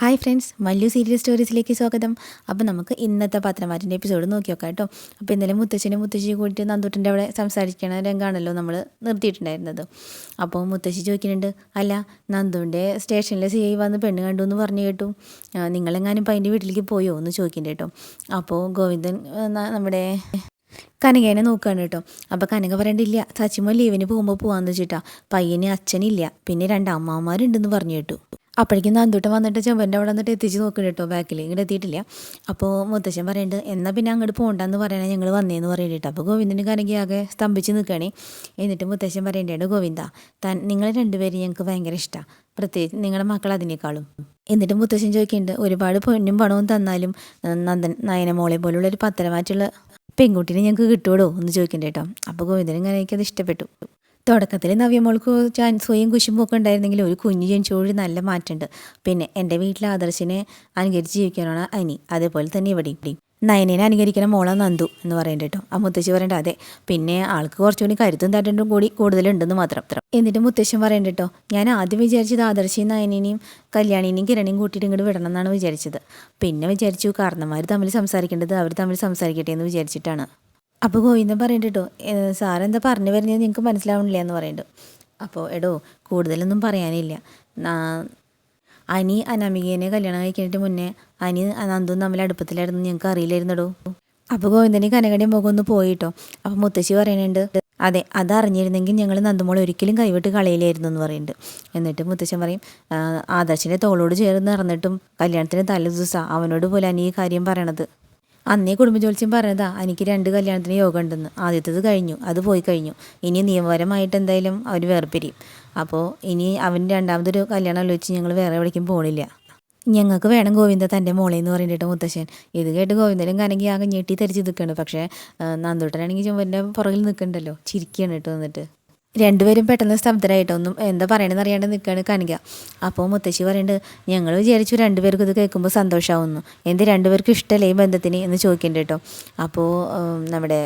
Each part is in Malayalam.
ഹായ് ഫ്രണ്ട്സ് മല്ലു സീരിയൽ സ്റ്റോറീസിലേക്ക് സ്വാഗതം. അപ്പോൾ നമുക്ക് ഇന്നത്തെ പത്രമാറ്റിന്റെ എപ്പിസോഡ് നോക്കി നോക്കാം കേട്ടോ. അപ്പോൾ ഇന്നലെ മുത്തശ്ശനും മുത്തശ്ശി കൂട്ടിയിട്ട് നന്ദൂട്ടിന്റെ അവിടെ സംസാരിക്കണ രംഗമാണല്ലോ നമ്മൾ നിർത്തിയിട്ടുണ്ടായിരുന്നത്. അപ്പോൾ മുത്തശ്ശി ചോദിക്കുന്നുണ്ട് അല്ല നന്ദുവിന്റെ സ്റ്റേഷനിലെ സി ഐ വന്ന് പെണ്ണ് കണ്ടു എന്ന് പറഞ്ഞു കേട്ടു. നിങ്ങളെങ്ങാനും ഇപ്പം അതിന്റെ വീട്ടിലേക്ക് പോയോ? എന്ന് ചോദിക്കുന്നുണ്ട് കേട്ടോ. അപ്പോൾ ഗോവിന്ദൻ നമ്മുടെ കനകേനെ നോക്കുകയാണ് കേട്ടോ. അപ്പോൾ കനക പറയണ്ടില്ല സച്ചിമോ ലീവിന് പോകുമ്പോൾ പോകാമെന്ന് വെച്ചിട്ടാ. പയ്യന് അച്ഛനില്ല. പിന്നെ രണ്ട് അമ്മാവന്മാരുണ്ടെന്ന് പറഞ്ഞു കേട്ടു. അപ്പോഴേക്കും നന്ദൂട്ടം വന്നിട്ട് ചെമ്പന്റെ അവിടെ വന്നിട്ട് എത്തിച്ച് നോക്കണം കേട്ടോ ബാക്കിൽ ഇങ്ങോട്ട് എത്തിയിട്ടില്ല. അപ്പോൾ മുത്തശ്ശൻ പറയുന്നുണ്ട് എന്നാൽ പിന്നെ അങ്ങോട്ട് പോകണ്ടെന്ന് പറയണേ ഞങ്ങൾ വന്നേന്ന് പറയണ്ടിട്ട് അപ്പോൾ ഗോവിന്ദന് കനകി ആകെ സ്തംഭിച്ച് നിൽക്കുകയാണ് എന്നിട്ട് മുത്തശ്ശൻ പറയേണ്ടത് ഗോവിന്ദ താൻ നിങ്ങൾ രണ്ടുപേരും ഞങ്ങൾക്ക് ഭയങ്കര ഇഷ്ടമാണ് പ്രത്യേകിച്ച് നിങ്ങളുടെ മക്കൾ അതിനേക്കാളും. എന്നിട്ട് മുത്തശ്ശൻ ചോദിക്കുന്നുണ്ട് ഒരുപാട് പൊന്നും പണവും തന്നാലും നന്ദൻ നയനമോളെ പോലുള്ള ഒരു പത്തരമാറ്റുള്ള പെൺകുട്ടീനെ ഞങ്ങൾക്ക് കിട്ടുമോ എന്ന് ചോദിക്കണ്ടേട്ടോ അപ്പോൾ ഗോവിന്ദനും കാര്യം എനിക്കത് ഇഷ്ടപ്പെട്ടു. തുടക്കത്തിൽ നവ്യമോൾക്ക് ചാൻസോയും കുശുമ്പൊക്കെ ഉണ്ടായിരുന്നെങ്കിൽ ഒരു കുഞ്ഞ് ജനിച്ചോഴി നല്ല മാറ്റമുണ്ട്. പിന്നെ എന്റെ വീട്ടിലെ ആദർശിനെ അനുകരിച്ച് ജീവിക്കാനാണ് അനി. അതേപോലെ തന്നെ ഇവിടെ ഇവിടെ നയനേനെ അനുകരിക്കണ മോളാ നന്ദു എന്ന് പറയേണ്ട കേട്ടോ. ആ മുത്തശ്ശി പറയണ്ട അതെ പിന്നെ ആൾക്ക് കുറച്ചുകൂടി കരുത്തും തട്ടും കൂടി കൂടുതലുണ്ടെന്ന് മാത്രം. അത്ര എന്നിട്ട് മുത്തശ്ശൻ പറയണ്ട കേട്ടോ ഞാൻ ആദ്യം വിചാരിച്ചത് ആദർശിയും നയനേനെയും കല്യാണിനെയും കിരണിയും കൂട്ടിയിട്ട് ഇങ്ങോട്ട് വിടണം എന്നാണ് വിചാരിച്ചത്. പിന്നെ വിചാരിച്ചു കാരണന്മാർ തമ്മിൽ സംസാരിക്കേണ്ടത് അവർ തമ്മിൽ സംസാരിക്കട്ടെ എന്ന് വിചാരിച്ചിട്ടാണ്. അപ്പോൾ ഗോവിന്ദൻ പറയണ്ടോ സാറെന്താ പറഞ്ഞു വരുന്നത് നിങ്ങൾക്ക് മനസ്സിലാവണില്ല എന്ന് പറയുന്നുണ്ട് അപ്പോൾ എടോ കൂടുതലൊന്നും പറയാനില്ല. അനി അനാമികേനെ കല്യാണം കഴിക്കുന്നതിന് മുന്നേ അനി നന്ദും തമ്മിൽ അടുപ്പത്തിലായിരുന്നു ഞങ്ങൾക്ക് അറിയില്ലായിരുന്നടോ അപ്പോൾ ഗോവിന്ദനെ കനകടിയും മുഖമൊന്ന് പോയിട്ടോ അപ്പോൾ മുത്തശ്ശി പറയുന്നുണ്ട് അതെ അത് അറിഞ്ഞിരുന്നെങ്കിൽ ഞങ്ങൾ നന്ദുമോൾ ഒരിക്കലും കൈവിട്ട് കളയില്ലായിരുന്നു എന്ന് പറയുന്നുണ്ട് എന്നിട്ട് മുത്തശ്ശൻ പറയും "ആ, ആദർശിന്റെ തോളോട് ചേർന്ന് നടന്നിട്ടും കല്യാണത്തിന് തലേ ദിവസം അവനോട് പോലെ അനി ഈ കാര്യം പറയണത്. അന്നേ കുടുംബജോത്സ്യം പറഞ്ഞതാ എനിക്ക് രണ്ട് കല്യാണത്തിന് യോഗം ഉണ്ടെന്ന് ആദ്യത്തേത് കഴിഞ്ഞു അത് പോയി കഴിഞ്ഞു. ഇനി നിയമപരമായിട്ട് എന്തായാലും അവർ വേർപിരിയും. അപ്പോൾ ഇനി അവൻ രണ്ടാമതൊരു കല്യാണം ആലോചിച്ച് ഞങ്ങൾ വേറെ എവിടേക്കും പോകണില്ല ഞങ്ങൾക്ക് വേണം ഗോവിന്ദ തന്റെ മോളെ എന്ന് പറഞ്ഞിട്ട് മുത്തശ്ശൻ. ഇത് കേട്ട് ഗോവിന്ദനും കനകി ആകെ ഞെട്ടി തെരിച്ച് നിൽക്കുകയാണ് പക്ഷേ നന്ദൂട്ടനാണെങ്കിൽ ചുമന്റെ പുറകിൽ നിൽക്കണ്ടല്ലോ. ചിരിക്കുകയാണ് കേട്ടോ എന്നിട്ട്. രണ്ടുപേരും പെട്ടെന്ന് സ്തബ്ധരായിട്ട് ഒന്നും എന്താ പറയണമെന്ന് അറിയാണ്ട് നിൽക്കുകയാണ് കനിക അപ്പോൾ മുത്തശ്ശി പറയുന്നുണ്ട് ഞങ്ങൾ വിചാരിച്ചു രണ്ടുപേർക്കും ഇത് കേൾക്കുമ്പോൾ സന്തോഷമാവുന്നു എന്ത് രണ്ടുപേർക്കും ഇഷ്ടമല്ലേ ഈ ബന്ധത്തിന്? എന്ന് ചോദിക്കുന്നുണ്ട് കേട്ടോ. അപ്പോൾ നമ്മുടെ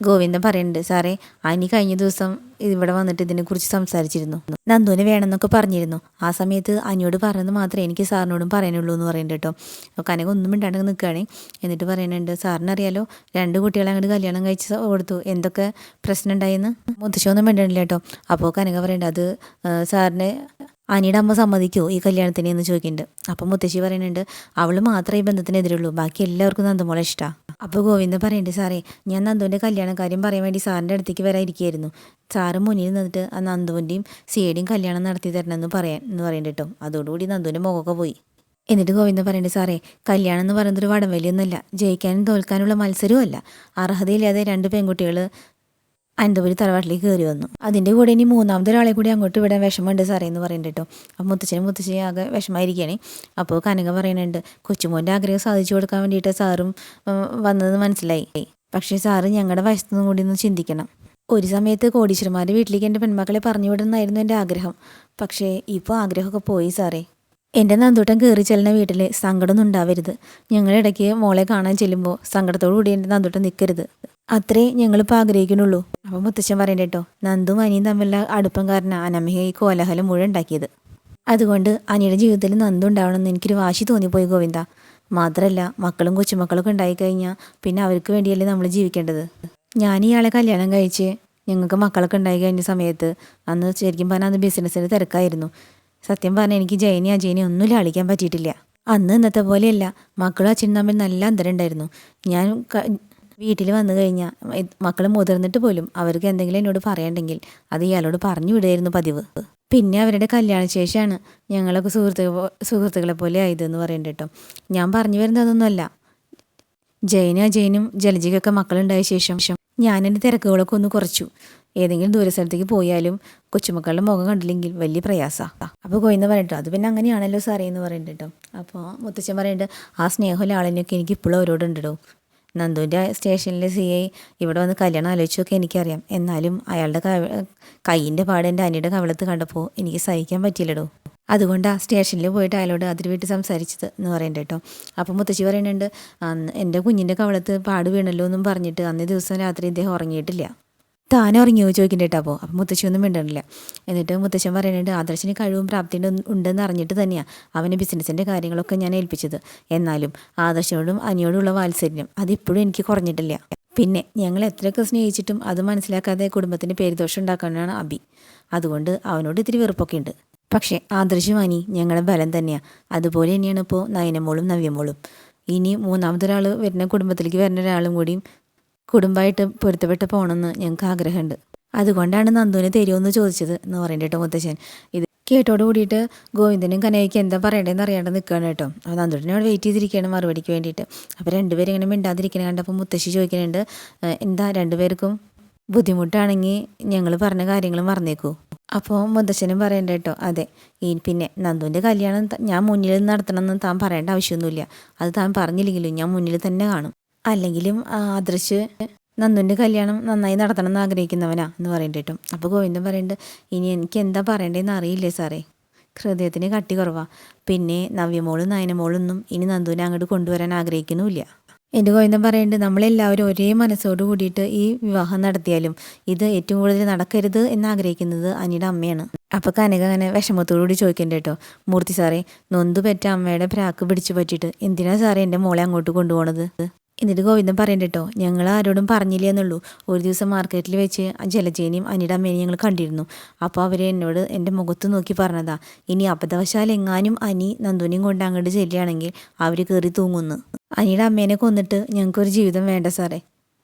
ഗോവിന്ദൻ പറയുന്നുണ്ട് സാറേ അനി കഴിഞ്ഞ ദിവസം ഇവിടെ വന്നിട്ട് ഇതിനെക്കുറിച്ച് സംസാരിച്ചിരുന്നു. നന്ദുവിന് വേണമെന്നൊക്കെ പറഞ്ഞിരുന്നു. ആ സമയത്ത് അനിയോട് പറഞ്ഞത് മാത്രമേ എനിക്ക് സാറിനോടും പറയാനുള്ളൂ എന്ന് പറയുന്നുണ്ട് കേട്ടോ. കനക ഒന്നും മിണ്ടാണ്ട് നിൽക്കുകയാണ്. എന്നിട്ട് പറയുന്നുണ്ട് സാറിനറിയാലോ രണ്ട് കുട്ടികളെ അങ്ങോട്ട് കല്യാണം കഴിച്ച് കൊടുത്തു. എന്തൊക്കെ പ്രശ്നം ഉണ്ടായെന്ന്? മുത്തശ്ശൊന്നും മിണ്ടണില്ല കേട്ടോ. അപ്പോൾ കനക പറയുന്നുണ്ട് അത് സാറിന് അനിയുടെ അമ്മ സമ്മതിക്കുമോ ഈ കല്യാണത്തിന് എന്ന് ചോദിക്കുന്നുണ്ട്. അപ്പം മുത്തശ്ശി പറയുന്നുണ്ട് അവൾ മാത്രമേ ഈ ബന്ധത്തിനെതിരുള്ളൂ ബാക്കി എല്ലാവർക്കും നന്ദുമോളെ ഇഷ്ടമാണ് അപ്പോൾ ഗോവിന്ദൻ പറയണ്ടേ സാറേ ഞാൻ നന്ദുവിന്റെ കല്യാണ കാര്യം പറയാൻ വേണ്ടി സാറിന്റെ അടുത്തേക്ക് വരാതിരിക്കുകയായിരുന്നു സാറ് മുന്നിൽ നിന്നിട്ട് ആ നന്ദുവിന്റെയും സിയുടെയും കല്യാണം നടത്തി തരണമെന്ന് പറയാൻ എന്ന് പറയുന്നുണ്ട് കേട്ടോ. അതോടുകൂടി നന്ദുവിന്റെ മുഖമൊക്കെ പോയി. എന്നിട്ട് ഗോവിന്ദൻ പറയണ്ടേ സാറേ കല്യാണം എന്ന് പറയുന്നത് ഒരു വടംവലിയൊന്നുമല്ല. ജയിക്കാനും തോൽക്കാനുള്ള മത്സരവും അല്ല അർഹതയില്ലാതെ രണ്ട് പെൺകുട്ടികൾ അനന്തപുരി തറവാട്ടിലേക്ക് കയറി വന്നു. അതിന്റെ കൂടെ ഇനി മൂന്നാമത്തെ ഒരാളെ കൂടി അങ്ങോട്ട് വിടാൻ വിഷമമുണ്ട് സാറേ എന്ന് പറയുന്നുണ്ട് കേട്ടോ. അപ്പോൾ മുത്തച്ഛനും മുത്തച്ഛനും ആകെ വിഷമായിരിക്കുകയാണ് അപ്പോൾ കനക പറയുന്നുണ്ട് കൊച്ചുമോന്റെ ആഗ്രഹം സാധിച്ചു കൊടുക്കാൻ വേണ്ടിയിട്ട് സാറും വന്നത് മനസ്സിലായി. പക്ഷേ സാറ് ഞങ്ങളുടെ വശത്തുനിന്നും കൂടി ഒന്ന് ചിന്തിക്കണം. ഒരു സമയത്ത് കോടീശ്വരന്മാരുടെ വീട്ടിലേക്ക് എന്റെ പെൺമക്കളെ പറഞ്ഞു വിടുന്നതായിരുന്നു എന്റെ ആഗ്രഹം. പക്ഷേ ഇപ്പോൾ ആഗ്രഹമൊക്കെ പോയി സാറേ. എന്റെ നന്ദൂട്ടൻ കയറി ചെല്ലുന്ന വീട്ടിൽ സങ്കടമൊന്നും ഉണ്ടാവരുത്. ഞങ്ങളിടയ്ക്ക് മോളെ കാണാൻ ചെല്ലുമ്പോൾ സങ്കടത്തോടു കൂടി എന്റെ നന്ദൂട്ടൻ നിൽക്കരുത് അത്രേ ഞങ്ങളിപ്പോൾ ആഗ്രഹിക്കുന്നുള്ളൂ. അപ്പം മുത്തച്ഛൻ പറയണ്ട കേട്ടോ നന്ദും അനിയും തമ്മിലുള്ള അടുപ്പം കാരണം അനമ്മയെ ഈ കോലാഹലം മുഴുവൻ ഉണ്ടാക്കിയത്. അതുകൊണ്ട് അനിയുടെ ജീവിതത്തിൽ നന്ദു ഉണ്ടാവണമെന്ന് എനിക്കൊരു വാശി തോന്നിപ്പോയി ഗോവിന്ദ. മാത്രമല്ല മക്കളും കൊച്ചുമക്കളൊക്കെ ഉണ്ടായിക്കഴിഞ്ഞാൽ പിന്നെ അവർക്ക് വേണ്ടിയല്ലേ നമ്മൾ ജീവിക്കേണ്ടത്. ഞാൻ ഇയാളെ കല്യാണം കഴിച്ച് ഞങ്ങൾക്ക് മക്കളൊക്കെ ഉണ്ടായി കഴിഞ്ഞ സമയത്ത് അന്ന് ശരിക്കും പറഞ്ഞാൽ അന്ന് ബിസിനസ്സിന് തിരക്കായിരുന്നു. സത്യം പറഞ്ഞാൽ എനിക്ക് ജയനി അജയനെ ഒന്നും ലാളിക്കാൻ പറ്റിയിട്ടില്ല. അന്ന് ഇന്നത്തെ പോലെയല്ല മക്കളും അച്ഛനും തമ്മിൽ നല്ല അന്തരം ഉണ്ടായിരുന്നു. ഞാൻ വീട്ടിൽ വന്നു കഴിഞ്ഞാൽ മക്കൾ മുതിർന്നിട്ട് പോലും അവർക്ക് എന്തെങ്കിലും എന്നോട് പറയണ്ടെങ്കിൽ അത് ഇയാളോട് പറഞ്ഞു വിടുമായിരുന്നു പതിവ്. പിന്നെ അവരുടെ കല്യാണശേഷമാണ് ഞങ്ങളൊക്കെ സുഹൃത്തുക്കൾ സുഹൃത്തുക്കളെ പോലെ ആയതെന്ന് പറയുന്നുണ്ട് കേട്ടോ. ഞാൻ പറഞ്ഞു വരുന്നതൊന്നുമല്ല ജയന ജയനും അജയനും ജലജിക്കൊക്കെ മക്കളുണ്ടായ ശേഷം ഞാൻ എന്റെ തിരക്കുകളൊക്കെ ഒന്ന് കുറച്ചു. ഏതെങ്കിലും ദൂരസ്ഥലത്തേക്ക് പോയാലും കൊച്ചുമക്കളുടെ മുഖം കണ്ടില്ലെങ്കിൽ വലിയ പ്രയാസമാണ് അപ്പോൾ കോയിന്ന് പറഞ്ഞിട്ടോ അത് പിന്നെ അങ്ങനെയാണല്ലോ സാറേ എന്ന് പറയുന്നുണ്ട് കേട്ടോ. അപ്പോൾ മുത്തച്ഛൻ പറയുന്നുണ്ട് ആ സ്നേഹമുള്ള ആളിനൊക്കെ എനിക്ക് ഇപ്പോഴും അവരോടുണ്ടോ നന്ദുവിന്റെ സ്റ്റേഷനിലെ സി ഐ ഇവിടെ വന്ന് കല്യാണം ആലോചിച്ചൊക്കെ എനിക്കറിയാം. എന്നാലും അയാളുടെ കവ- കൈയിന്റെ പാട് എന്റെ അനിയുടെ കവളത്ത് കണ്ടപ്പോൾ എനിക്ക് സഹിക്കാൻ പറ്റിയില്ലടോ. അതുകൊണ്ടാണ് സ്റ്റേഷനിൽ പോയിട്ട് അയാളോട് അതിൽ വീട്ട് സംസാരിച്ചത് എന്ന് പറയുന്നുണ്ട് കേട്ടോ അപ്പം മുത്തശ്ശി പറയുന്നുണ്ട് എന്റെ കുഞ്ഞിന്റെ കവളത്ത് പാട് വീണല്ലോ എന്നും പറഞ്ഞിട്ട് അന്നേ ദിവസം രാത്രി ഇദ്ദേഹം ഉറങ്ങിയിട്ടില്ല. താൻ ഉറങ്ങിയോ ചോദിക്കണ്ടേട്ടോ അപ്പോൾ അപ്പം മുത്തശ്ശി ഒന്നും മിണ്ടണില്ല. എന്നിട്ട് മുത്തശ്ശൻ പറയുന്നുണ്ട് ആദർശിന് കഴിവും പ്രാപ്തിയും ഉണ്ടെന്ന് അറിഞ്ഞിട്ട് തന്നെയാണ് അവന് ബിസിനസ്സിന്റെ കാര്യങ്ങളൊക്കെ ഞാൻ ഏൽപ്പിച്ചത്. എന്നാലും ആദർശനോടും അനിയോടുള്ള വാത്സല്യം അതിപ്പോഴും എനിക്ക് കുറഞ്ഞിട്ടില്ല. പിന്നെ ഞങ്ങൾ എത്രയൊക്കെ സ്നേഹിച്ചിട്ടും അത് മനസ്സിലാക്കാതെ കുടുംബത്തിന് പേരുദോഷം ഉണ്ടാക്കാനാണ് അബി. അതുകൊണ്ട് അവനോട് ഇത്തിരി വെറുപ്പൊക്കെ ഉണ്ട് പക്ഷേ ആദർശം അനി ഞങ്ങളുടെ ബലം തന്നെയാണ് അതുപോലെ തന്നെയാണ് ഇപ്പോൾ നയനമോളും നവ്യമോളും. ഇനി മൂന്നാമതൊരാൾ വരുന്ന കുടുംബത്തിലേക്ക് വരുന്ന ഒരാളും കൂടിയും കുടുംബമായിട്ട് പൊരുത്തപ്പെട്ട് പോകണമെന്ന് ഞങ്ങൾക്ക് ആഗ്രഹമുണ്ട്. അതുകൊണ്ടാണ് നന്ദുവിനെ തരുമെന്ന് ചോദിച്ചത് എന്ന് പറയേണ്ടിട്ട് മുത്തശ്ശൻ ഇത് കേട്ടോട് കൂടിയിട്ട് ഗോവിന്ദനും കനയ്ക്ക് എന്താ പറയണ്ടേന്ന് അറിയാണ്ട് നിൽക്കുകയാണ് കേട്ടോ. അപ്പോൾ അവിടെ വെയിറ്റ് ചെയ്തിരിക്കുകയാണ് മറുപടിക്ക് വേണ്ടിയിട്ട്. അപ്പോൾ രണ്ടുപേരും ഇങ്ങനെ മിണ്ടാതിരിക്കണ കണ്ടപ്പോൾ മുത്തശ്ശി ചോദിക്കുന്നുണ്ട് എന്താ രണ്ടുപേർക്കും ബുദ്ധിമുട്ടാണെങ്കിൽ ഞങ്ങൾ പറഞ്ഞ കാര്യങ്ങൾ മറന്നേക്കൂ. അപ്പോൾ മുത്തശ്ശനും പറയണ്ട കേട്ടോ അതെ ഈ പിന്നെ നന്ദുവിന്റെ കല്യാണം ഞാൻ മുന്നിൽ നടത്തണമെന്ന് താൻ പറയേണ്ട ആവശ്യമൊന്നുമില്ല. അത് താൻ പറഞ്ഞില്ലെങ്കിലും ഞാൻ മുന്നിൽ തന്നെ കാണും. അല്ലെങ്കിലും ആദർശ് നന്ദുവിന്റെ കല്യാണം നന്നായി നടത്തണം എന്ന് ആഗ്രഹിക്കുന്നവനാ എന്ന് പറയുന്നുണ്ട് അപ്പോൾ ഗോവിന്ദൻ പറയുന്നുണ്ട് ഇനി എനിക്ക് എന്താ പറയണ്ടേന്ന് അറിയില്ലേ സാറേ? ഹൃദയത്തിന് കട്ടി കുറവാ. പിന്നെ നവ്യമോളും നയനമോളൊന്നും ഇനി നന്ദുവിനെ അങ്ങോട്ട് കൊണ്ടുവരാൻ ആഗ്രഹിക്കുന്നുമില്ല. എന്റെ ഗോവിന്ദൻ പറയുന്നുണ്ട് നമ്മളെല്ലാവരും ഒരേ മനസ്സോട് കൂടിയിട്ട് ഈ വിവാഹം നടത്തിയാലും ഇത് ഏറ്റവും കൂടുതൽ നടക്കരുത് എന്ന് ആഗ്രഹിക്കുന്നത് അനിയുടെ അമ്മയാണ്. അപ്പോൾ കനക അങ്ങനെ വിഷമത്തോടുകൂടി ചോദിക്കണ്ട കേട്ടോ മൂർത്തി സാറേ നൊന്തു പെറ്റ അമ്മയുടെ പ്രാക്ക് പിടിച്ചു പറ്റിയിട്ട് എന്തിനാ സാറേ എന്റെ മോളെ അങ്ങോട്ട് കൊണ്ടുപോകണത് എന്നിട്ട് ഗോവിന്ദൻ പറയണ്ട കേട്ടോ ഞങ്ങൾ ആരോടും പറഞ്ഞില്ല എന്നുള്ളൂ. ഒരു ദിവസം മാർക്കറ്റിൽ വെച്ച് ജലജേനിയും അനിയുടെ അമ്മേനെയും ഞങ്ങൾ കണ്ടിരുന്നു. അപ്പോൾ അവർ എന്നോട് എന്റെ മുഖത്ത് നോക്കി പറഞ്ഞതാ ഇനി അബദ്ധവശാൽ എങ്ങാനും അനി നന്ദുനെയും കൊണ്ട് അങ്ങോട്ട് ചെല്ലുകയാണെങ്കിൽ അവർ കയറി തൂങ്ങുന്നു. അനിയുടെ അമ്മേനെ കൊന്നിട്ട് ഞങ്ങൾക്കൊരു ജീവിതം വേണ്ട സാറേ.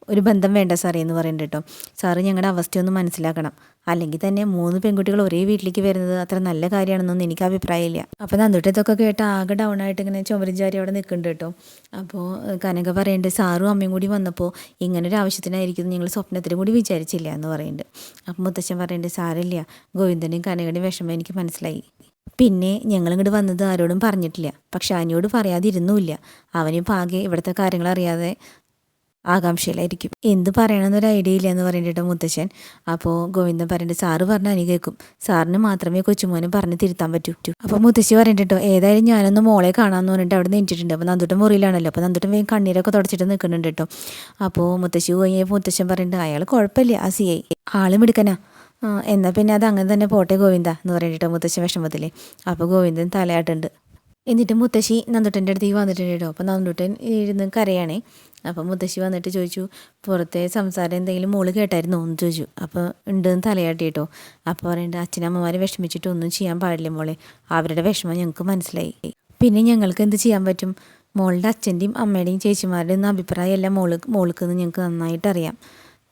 ഒരു ബന്ധം വേണ്ട സാറേ എന്ന് പറയുന്നുണ്ട് കേട്ടോ. സാറ് ഞങ്ങളുടെ അവസ്ഥയൊന്ന് മനസ്സിലാക്കണം. അല്ലെങ്കിൽ തന്നെ മൂന്ന് പെൺകുട്ടികൾ ഒരേ വീട്ടിലേക്ക് വരുന്നത് അത്ര നല്ല കാര്യമാണെന്നൊന്നും എനിക്ക് അഭിപ്രായമില്ല. അപ്പോൾ നന്ദുട്ടത്തൊക്കെ കേട്ട് ആകെ ഡൗൺ ആയിട്ട് ഇങ്ങനെ ചുമരിഞ്ചാരി അവിടെ നിൽക്കുന്നുണ്ട് കേട്ടോ. അപ്പോൾ കനക പറയുന്നുണ്ട് സാറും അമ്മയും കൂടി വന്നപ്പോൾ ഇങ്ങനെ ഒരു ആവശ്യത്തിനായിരിക്കും നിങ്ങൾ സ്വപ്നത്തിന് കൂടി വിചാരിച്ചില്ല എന്ന് പറയുന്നുണ്ട് അപ്പോൾ മുത്തശ്ശൻ പറയുന്നുണ്ട് സാറില്ല ഗോവിന്ദനെയും കനകയുടെയും വിഷമം എനിക്ക് മനസ്സിലായി. പിന്നെ ഞങ്ങളിങ്ങോട്ട് വന്നത് ആരോടും പറഞ്ഞിട്ടില്ല. പക്ഷെ അനിയോട് പറയാതിരുന്നുമില്ല അവനിപ്പോൾ ആകെ ഇവിടുത്തെ കാര്യങ്ങൾ അറിയാതെ ആകാംക്ഷയിലായിരിക്കും. എന്ത് പറയണമെന്നൊരു ഐഡിയ ഇല്ല എന്ന് പറഞ്ഞിട്ട് മുത്തശ്ശൻ അപ്പോൾ ഗോവിന്ദൻ പറഞ്ഞിട്ട് സാറ് പറഞ്ഞ അനി കേൾക്കും. സാറിന് മാത്രമേ കൊച്ചുമോനെ പറഞ്ഞ് തിരുത്താൻ പറ്റൂ. അപ്പോൾ മുത്തശ്ശി പറഞ്ഞിട്ടോ ഏതായാലും ഞാനൊന്ന് മോളെ കാണാമെന്ന് പറഞ്ഞിട്ട് അവിടെ നിന്നിട്ടുണ്ട് അപ്പോൾ നന്ദുട്ടൻ മുറിയിലാണല്ലോ. അപ്പോൾ നന്ദുട്ടൻ വേഗം കണ്ണീരൊക്കെ തുടച്ചിട്ട് നിൽക്കുന്നുണ്ട് കേട്ടോ അപ്പോൾ മുത്തശ്ശി പോയി മുത്തശ്ശൻ പറഞ്ഞിട്ട് അയാൾ കുഴപ്പമില്ല ആ സി ഐ ആളും എടുക്കനാ എന്നാൽ പിന്നെ അത് അങ്ങനെ തന്നെ പോട്ടെ ഗോവിന്ദ എന്ന് പറഞ്ഞിട്ട് മുത്തശ്ശൻ വിഷമത്തില്ലേ അപ്പോൾ ഗോവിന്ദൻ തലയാട്ടുണ്ട് എന്നിട്ട് മുത്തശ്ശി നന്ദുട്ടന്റെ അടുത്തേക്ക് വന്നിട്ടുണ്ട് കേട്ടോ അപ്പോൾ നന്ദുട്ടൻ ഇരുന്ന് കരയാണേ. അപ്പോൾ മുത്തശ്ശി വന്നിട്ട് ചോദിച്ചു പുറത്തെ സംസാരം എന്തെങ്കിലും മോൾ കേട്ടായിരുന്നോ? എന്ന് ചോദിച്ചു. അപ്പോൾ ഉണ്ടെന്ന് തലയാട്ടി കേട്ടോ അപ്പോൾ പറയുന്നുണ്ട് അച്ഛനമ്മമാരെ വിഷമിച്ചിട്ട് ഒന്നും ചെയ്യാൻ പാടില്ല മോളെ. അവരുടെ വിഷമം ഞങ്ങൾക്ക് മനസ്സിലായി. പിന്നെ ഞങ്ങൾക്ക് എന്ത് ചെയ്യാൻ പറ്റും? മോളുടെ അച്ഛന്റെയും അമ്മയുടെയും ചേച്ചിമാരുടെയും ഒന്നും അഭിപ്രായമല്ല മോൾ മോൾക്കെന്ന് ഞങ്ങൾക്ക് നന്നായിട്ട് അറിയാം.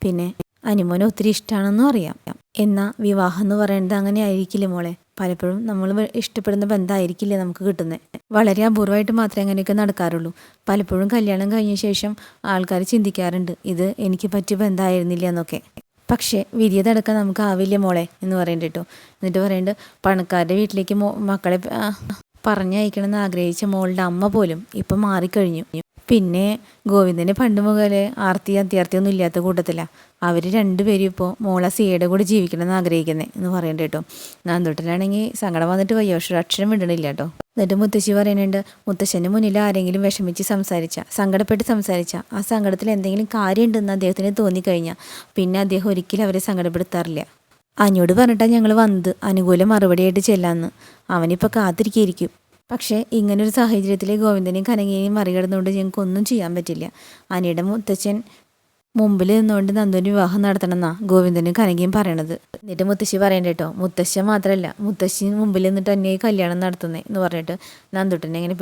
പിന്നെ അനുമോനെ ഒത്തിരി ഇഷ്ടമാണെന്നും അറിയാം. എന്നാൽ വിവാഹം എന്ന് പറയുന്നത് അങ്ങനെ ആയിരിക്കില്ല മോളെ? പലപ്പോഴും നമ്മൾ ഇഷ്ടപ്പെടുന്ന ബന്ധമായിരിക്കില്ല നമുക്ക് കിട്ടുന്നത് വളരെ അപൂർവമായിട്ട് മാത്രമേ അങ്ങനെയൊക്കെ നടക്കാറുള്ളൂ. പലപ്പോഴും കല്യാണം കഴിഞ്ഞ ശേഷം ആൾക്കാർ ചിന്തിക്കാറുണ്ട് ഇത് എനിക്ക് പറ്റിയ ബന്ധമായിരുന്നില്ല എന്നൊക്കെ. പക്ഷേ വിധിയെ തടുക്കാൻ നമുക്ക് ആവില്ല മോളെ എന്ന് പറയുന്നുണ്ട് കേട്ടോ. എന്നിട്ട് പറയേണ്ട പണക്കാരുടെ വീട്ടിലേക്ക് മക്കളെ പറഞ്ഞയക്കണമെന്ന് ആഗ്രഹിച്ച മോളുടെ അമ്മ പോലും ഇപ്പം മാറിക്കഴിഞ്ഞു. പിന്നെ ഗോവിന്ദന് പണ്ട് മുതലേ ആർത്തി അത്യാർത്തിയൊന്നും ഇല്ലാത്ത കൂട്ടത്തിലാണ് അവർ രണ്ടുപേരും ഇപ്പോൾ മോളെ സിയുടെ കൂടെ ജീവിക്കണമെന്ന് ആഗ്രഹിക്കുന്നത് എന്ന് പറയണ്ട കേട്ടോ. നാന്തോട്ടനാണെങ്കിൽ സങ്കടം വന്നിട്ട് വയ്യ പക്ഷെ അക്ഷരം വിടണില്ല കേട്ടോ. എന്നിട്ട് മുത്തശ്ശി പറയുന്നുണ്ട് മുത്തശ്ശന്റെ മുന്നിൽ ആരെങ്കിലും വിഷമിച്ച് സംസാരിച്ച സങ്കടപ്പെട്ട് സംസാരിച്ച ആ സങ്കടത്തിൽ എന്തെങ്കിലും കാര്യമുണ്ടെന്ന് അദ്ദേഹത്തിന് തോന്നിക്കഴിഞ്ഞാൽ പിന്നെ അദ്ദേഹം ഒരിക്കലും അവരെ സങ്കടപ്പെടുത്താറില്ല. അനിയോട് പറഞ്ഞിട്ടാണ് ഞങ്ങൾ വന്നത് അനുകൂല മറുപടിയായിട്ട് ചെല്ലാന്ന്. അവനിപ്പോൾ കാത്തിരിക്കുകയായിരിക്കും പക്ഷേ ഇങ്ങനൊരു സാഹചര്യത്തിൽ ഗോവിന്ദനെയും കനകയെയും മറികടന്നുകൊണ്ട് ഞങ്ങൾക്ക് ഒന്നും ചെയ്യാൻ പറ്റില്ല. അനിയുടെ മുത്തച്ഛൻ മുമ്പിൽ നിന്നുകൊണ്ട് നന്ദുവിന് വിവാഹം നടത്തണമെന്നാ ഗോവിന്ദനും കനകയും പറയണത്. എന്നിട്ട് മുത്തശ്ശി പറയണ്ട കേട്ടോ മുത്തശ്ശ മാത്രമല്ല മുത്തശ്ശി മുമ്പിൽ നിന്നിട്ട് തന്നെ കല്യാണം നടത്തുന്നേ എന്ന് പറഞ്ഞിട്ട് നന്ദുട്ടനെ ഇങ്ങനെ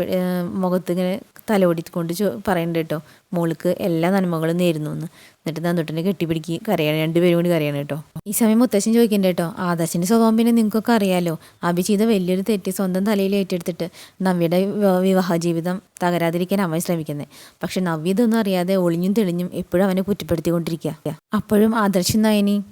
മുഖത്ത് ഇങ്ങനെ തലോടിക്കൊണ്ട് ചോ പറയണ്ട കേട്ടോ. മോൾക്ക് എല്ലാ നന്മകളും നേരുന്നു എന്ന്. എന്നിട്ട് നന്ദുട്ടനെ കെട്ടിപ്പിടിക്കി കരയാണ്. രണ്ടുപേരും കൂടി കരയാണ് കേട്ടോ. ഈ സമയം മുത്തശ്ശൻ ചോദിക്കണ്ട കേട്ടോ? ആദർശിന്റെ സ്വഭാവം പിന്നെ നിങ്ങൾക്കൊക്കെ അറിയാലോ. അഭി ചെയ്ത വലിയൊരു തെറ്റ് സ്വന്തം തലയിൽ ഏറ്റെടുത്തിട്ട് നവ്യയുടെ വിവാ- വിവാഹ ജീവിതം തകരാതിരിക്കാൻ അവൻ ശ്രമിക്കുന്നത് പക്ഷെ നവ്യ ഇതൊന്നും അറിയാതെ ഒളിഞ്ഞും തെളിഞ്ഞും എപ്പോഴും അവനെ കുറ്റപ്പെടുത്തിക്കൊണ്ടിരിക്കുക. അപ്പോഴും ആദർശ് നയനി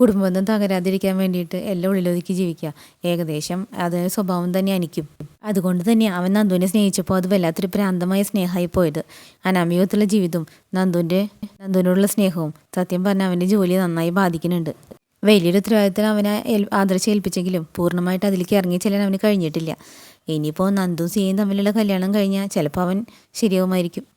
കുടുംബബന്ധം തകരാതിരിക്കാൻ വേണ്ടിയിട്ട് എല്ലാം ഉള്ളിലൊതുക്കി ജീവിക്കുക. ഏകദേശം അത് സ്വഭാവം തന്നെ അനിക്കും അതുകൊണ്ട് തന്നെ അവൻ നന്ദുവിനെ സ്നേഹിച്ചപ്പോൾ അത് വല്ലാത്തൊരു പ്രാന്തമായ സ്നേഹമായി പോയത്. അനാമികത്തുള്ള ജീവിതവും നന്ദുവിന്റെ നന്ദുവിനോടുള്ള സ്നേഹവും സത്യം പറഞ്ഞാൽ അവന്റെ ജോലി നന്നായി ബാധിക്കുന്നുണ്ട്. വലിയൊരു ഉത്തരവാദിത്തം അവനെ ആദർശം ഏൽപ്പിച്ചെങ്കിലും പൂർണമായിട്ട് അതിലേക്ക് ഇറങ്ങി ചെല്ലാൻ അവന് കഴിഞ്ഞിട്ടില്ല. ഇനിയിപ്പോൾ നന്ദും സിയും തമ്മിലുള്ള കല്യാണം കഴിഞ്ഞാൽ ചിലപ്പോൾ അവൻ ശരിയാവുമായിരിക്കും.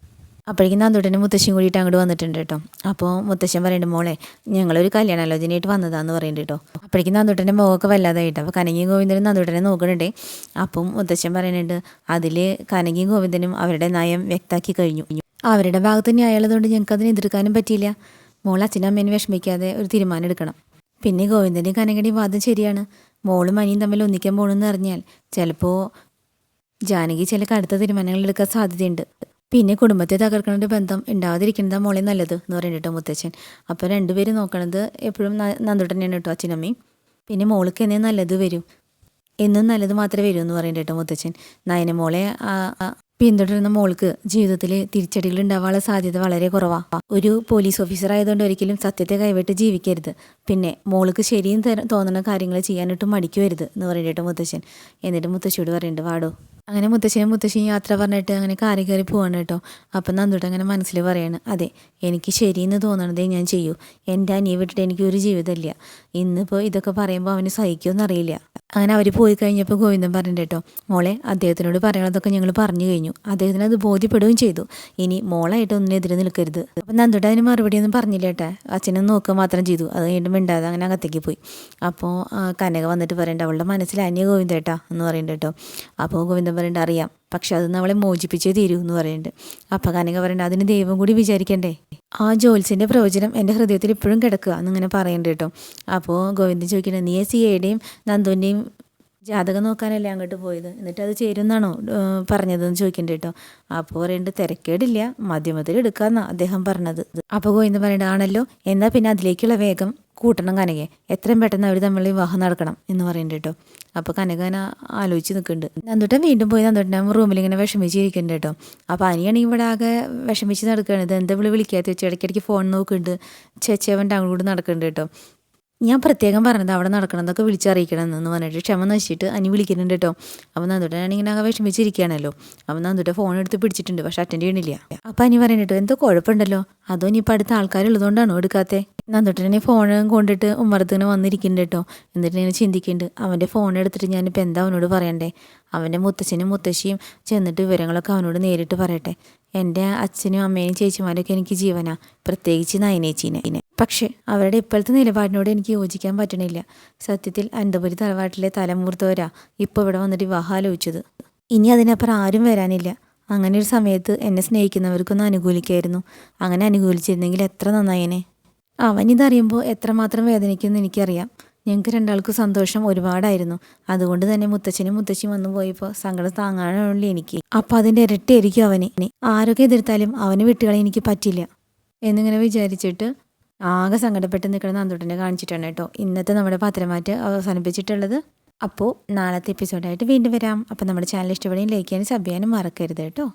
അപ്പോഴേക്കും നന്ദുട്ടനും മുത്തശ്ശിയും കൂടിയിട്ട് അങ്ങോട്ട് വന്നിട്ടുണ്ട് കേട്ടോ. അപ്പോൾ മുത്തശ്ശൻ പറയുന്നുണ്ട് മോളെ ഞങ്ങളൊരു കല്യാണാലോചനയായിട്ട് വന്നതാന്ന് പറയുന്നുണ്ട് കേട്ടോ. അപ്പോഴേക്കും നന്ദുട്ടന്റെ മുഖമൊക്കെ വല്ലാതായിട്ട്. അപ്പോൾ കനകിയും ഗോവിന്ദനും നന്ദുട്ടനെ നോക്കുന്നുണ്ട് അപ്പം മുത്തശ്ശൻ പറയുന്നുണ്ട് അതിൽ കനകിയും ഗോവിന്ദനും അവരുടെ നയം വ്യക്തമാക്കി കഴിഞ്ഞു. അവരുടെ ഭാഗത്ത് ന്യായമുള്ളതുകൊണ്ട് ഞങ്ങൾക്ക് അതിനെ എതിർക്കാനും പറ്റിയില്ല. മോൾ അച്ഛനും അമ്മേനെ വിഷമിക്കാതെ ഒരു തീരുമാനം എടുക്കണം. പിന്നെ ഗോവിന്ദന്റെയും കനകയുടെയും വാദം ശരിയാണ്. മോളും അനിയും തമ്മിൽ ഒന്നിക്കാൻ പോകണമെന്ന് അറിഞ്ഞാൽ ചിലപ്പോൾ ജാനകി ചില കടുത്ത തീരുമാനങ്ങൾ എടുക്കാൻ സാധ്യതയുണ്ട്. പിന്നെ കുടുംബത്തെ തകർക്കുന്ന ബന്ധം ഉണ്ടാവാതിരിക്കുന്നതാ മോളെ നല്ലത് എന്ന് പറയുന്നുണ്ട് മുത്തച്ഛൻ. അപ്പോൾ രണ്ടുപേരും നോക്കണത് എപ്പോഴും നന്ദുട്ടൻ തന്നെയാണ് കേട്ടോ അച്ഛനമ്മയും. പിന്നെ മോൾക്ക് എന്നെ നല്ലത് വരും. എന്നും നല്ലത് മാത്രമേ വരൂ എന്ന് പറയുന്നുണ്ട് കേട്ടോ മുത്തച്ഛൻ. നയന മോളെ പിന്തുടരുന്ന മോൾക്ക് ജീവിതത്തിൽ തിരിച്ചടികൾ ഉണ്ടാവാനുള്ള സാധ്യത വളരെ കുറവാണ് ഒരു പോലീസ് ഓഫീസർ ആയതുകൊണ്ട് ഒരിക്കലും സത്യത്തെ കൈവിട്ട് ജീവിക്കരുത്. പിന്നെ മോൾക്ക് ശരിയും തോന്നുന്ന കാര്യങ്ങൾ ചെയ്യാനിട്ട് മടിക്കുവരുത് എന്ന് പറയുന്നുണ്ട് മുത്തശ്ശൻ എന്നിട്ട് മുത്തശ്ശിയോട് പറയുന്നുണ്ട് വാടോ അങ്ങനെ മുത്തശ്ശനും മുത്തശ്ശിയും യാത്ര പറഞ്ഞിട്ട് അങ്ങനെ കാറി കയറി പോവാണ് കേട്ടോ. അപ്പം നന്ദുട്ട് അങ്ങനെ മനസ്സിൽ പറയാണ് അതെ എനിക്ക് ശരിയെന്ന് തോന്നണതേ ഞാൻ ചെയ്യൂ. എന്റെ അനിയെ വിട്ടിട്ട് എനിക്കൊരു ജീവിതമില്ല ഇന്നിപ്പോൾ ഇതൊക്കെ പറയുമ്പോൾ അവന് സഹിക്കുമെന്ന് അറിയില്ല. അങ്ങനെ അവർ പോയി കഴിഞ്ഞപ്പോൾ ഗോവിന്ദൻ പറഞ്ഞിട്ട് കേട്ടോ മോളെ അദ്ദേഹത്തിനോട് പറയണതൊക്കെ ഞങ്ങൾ പറഞ്ഞു കഴിഞ്ഞു. അദ്ദേഹത്തിന് അത് ബോധ്യപ്പെടുകയും ചെയ്തു. ഇനി മോളായിട്ട് ഒന്നിനെതിരെ നിൽക്കരുത്. അപ്പം നന്ദുട്ട് അതിന് മറുപടി ഒന്നും പറഞ്ഞില്ല കേട്ടാ. അച്ഛനെ നോക്കുക മാത്രം ചെയ്തു. അത് കഴിഞ്ഞിട്ട് മിണ്ടാതെ അങ്ങനെ അകത്തേക്ക് പോയി. അപ്പോൾ കനക വന്നിട്ട് പറയണ്ട അവളുടെ മനസ്സിൽ അന്യ ഗോവിന്ദേട്ടാ എന്ന് പറയുന്നുണ്ട് കേട്ടോ. അപ്പോൾ ഗോവിന്ദൻ പറയണ്ട അറിയാം. പക്ഷെ അത് അവളെ മോചിപ്പിച്ചേ തീരൂ എന്ന് പറയുന്നുണ്ട് അപ്പം കനക പറയണ്ട അതിന് ദൈവം കൂടി വിചാരിക്കണ്ടേ? ആ ജോൽസിന്റെ പ്രവചനം എന്റെ ഹൃദയത്തിൽ ഇപ്പോഴും കിടക്കുക എന്നിങ്ങനെ പറയുന്നുണ്ട് കേട്ടോ. അപ്പോൾ ഗോവിന്ദൻ ചോദിക്കണം നീ സി എയുടെയും നന്ദുവിന്റെയും ജാതകം നോക്കാനല്ലേ അങ്ങോട്ട് പോയത്? എന്നിട്ട് അത് ചേരുന്നാണോ പറഞ്ഞതെന്ന് ചോദിക്കണ്ട കേട്ടോ. അപ്പോൾ പറയുന്നുണ്ട് തിരക്കേടില്ല മധ്യമത്തിൽ എടുക്കാമെന്നാണ് അദ്ദേഹം പറഞ്ഞത്. അപ്പോൾ ഗോവിന്ദൻ പറയേണ്ടത് ആണല്ലോ എന്നാൽ പിന്നെ അതിലേക്കുള്ള വേഗം? കൂട്ടണം കനകയെ. എത്രയും പെട്ടെന്ന് അവർ തമ്മിൽ വിവാഹം നടക്കണം എന്ന് പറയുന്നുണ്ട് കേട്ടോ. അപ്പോൾ ഇങ്ങനെ ആലോചിച്ച് നിൽക്കുന്നുണ്ട് നന്ദുട്ടൻ വീണ്ടും പോയി. നന്ദുട്ടൻ റൂമിൽ ഇങ്ങനെ വിഷമിച്ചിരിക്കുന്നുണ്ട് കേട്ടോ. അപ്പോൾ അനിയാണെങ്കിൽ ഇവിടെ ആകെ വിഷമിച്ച് നടക്കുകയാണ് ഇത് എന്താ വിളി വിളിക്കാത്ത വെച്ച് ഇടയ്ക്കിടയ്ക്ക് ഫോൺ നോക്കുന്നുണ്ട് ചേച്ചേവന്റെ അങ്ങോട്ട് നടക്കുന്നുണ്ട് കേട്ടോ. ഞാൻ പ്രത്യേകം പറഞ്ഞത് അവിടെ നടക്കണമെന്നൊക്കെ വിളിച്ചറിയിക്കണം എന്ന് പറഞ്ഞിട്ട് ക്ഷമ നശിച്ചിട്ട് അനി വിളിക്കുന്നുണ്ട് കേട്ടോ. അപ്പം നന്ദുട്ടനാണ് ഇങ്ങനെ ആകെ വിഷമിച്ചിരിക്കുകയാണല്ലോ. അപ്പം നന്ദുട്ട ഫോൺ എടുത്ത് പിടിച്ചിട്ടുണ്ട് പക്ഷെ അറ്റൻഡ് ചെയ്യണില്ല. അപ്പം അനി പറയുന്നുണ്ട് എന്തോ കുഴപ്പമുണ്ടല്ലോ? അതോ ഇനിയിപ്പോൾ അടുത്ത ആൾക്കാരുള്ളതുകൊണ്ടാണോ എടുക്കാത്തേ? നന്ദുട്ടനെ ഫോൺ കൊണ്ടിട്ട് ഉമ്മറത്തിന് വന്നിരിക്കുന്നുണ്ട് കേട്ടോ. എന്നിട്ട് ഇങ്ങനെ ചിന്തിക്കുന്നുണ്ട് അവന്റെ ഫോൺ എടുത്തിട്ട് ഞാനിപ്പോൾ എന്താ അവനോട് പറയണ്ടേ? അവന്റെ മുത്തച്ഛനും മുത്തശ്ശിയും ചെന്നിട്ട് വിവരങ്ങളൊക്കെ അവനോട് നേരിട്ട് പറയട്ടെ. എന്റെ അച്ഛനും അമ്മയും ചേച്ചിമാരൊക്കെ എനിക്ക് ജീവനാ. പ്രത്യേകിച്ച് നയനേച്ചീനെ പക്ഷേ അവരുടെ ഇപ്പോഴത്തെ നിലപാടിനോട് എനിക്ക് യോജിക്കാൻ പറ്റണില്ല. സത്യത്തിൽ അനന്തപുരി തറവാട്ടിലെ തലമൂർത്തവരാ ഇപ്പോൾ ഇവിടെ വന്നിട്ട് വിവാഹം ആലോചിച്ചത്. ഇനി അതിനപ്പുറം ആരും വരാനില്ല. അങ്ങനെ ഒരു സമയത്ത് എന്നെ സ്നേഹിക്കുന്നവർക്കൊന്ന് അനുകൂലിക്കായിരുന്നു. അങ്ങനെ അനുകൂലിച്ചിരുന്നെങ്കിൽ എത്ര നന്നായേനെ. അവനിതറിയുമ്പോൾ എത്രമാത്രം വേദനിക്കുമെന്ന് എനിക്കറിയാം. ഞങ്ങൾക്ക് രണ്ടാൾക്കും സന്തോഷം ഒരുപാടായിരുന്നു. അതുകൊണ്ട് തന്നെ മുത്തച്ഛനും മുത്തശ്ശിയും വന്നു പോയപ്പോൾ സങ്കടം താങ്ങാനുള്ളൂ എനിക്ക്. അപ്പം അതിന്റെ ഇരട്ടിയായിരിക്കും അവന്. ആരൊക്കെ എതിർത്താലും അവന് വിട്ടുകളെ എനിക്ക് പറ്റില്ല. എന്നിങ്ങനെ വിചാരിച്ചിട്ട് ആകെ സങ്കടപ്പെട്ട് നിൽക്കുന്ന നന്ദുട്ടനെ കാണിച്ചിട്ടാണ് കേട്ടോ ഇന്നത്തെ നമ്മുടെ പത്രമാറ്റ് അവസാനിപ്പിച്ചിട്ടുള്ളത്. അപ്പോൾ നാളത്തെ എപ്പിസോഡായിട്ട് വീണ്ടും വരാം. അപ്പോൾ നമ്മുടെ ചാനൽ ഇഷ്ടപ്പെടുകയും ലൈക്ക് ചെയ്യാനും സബ് ചെയ്യാനും മറക്കരുത് കേട്ടോ.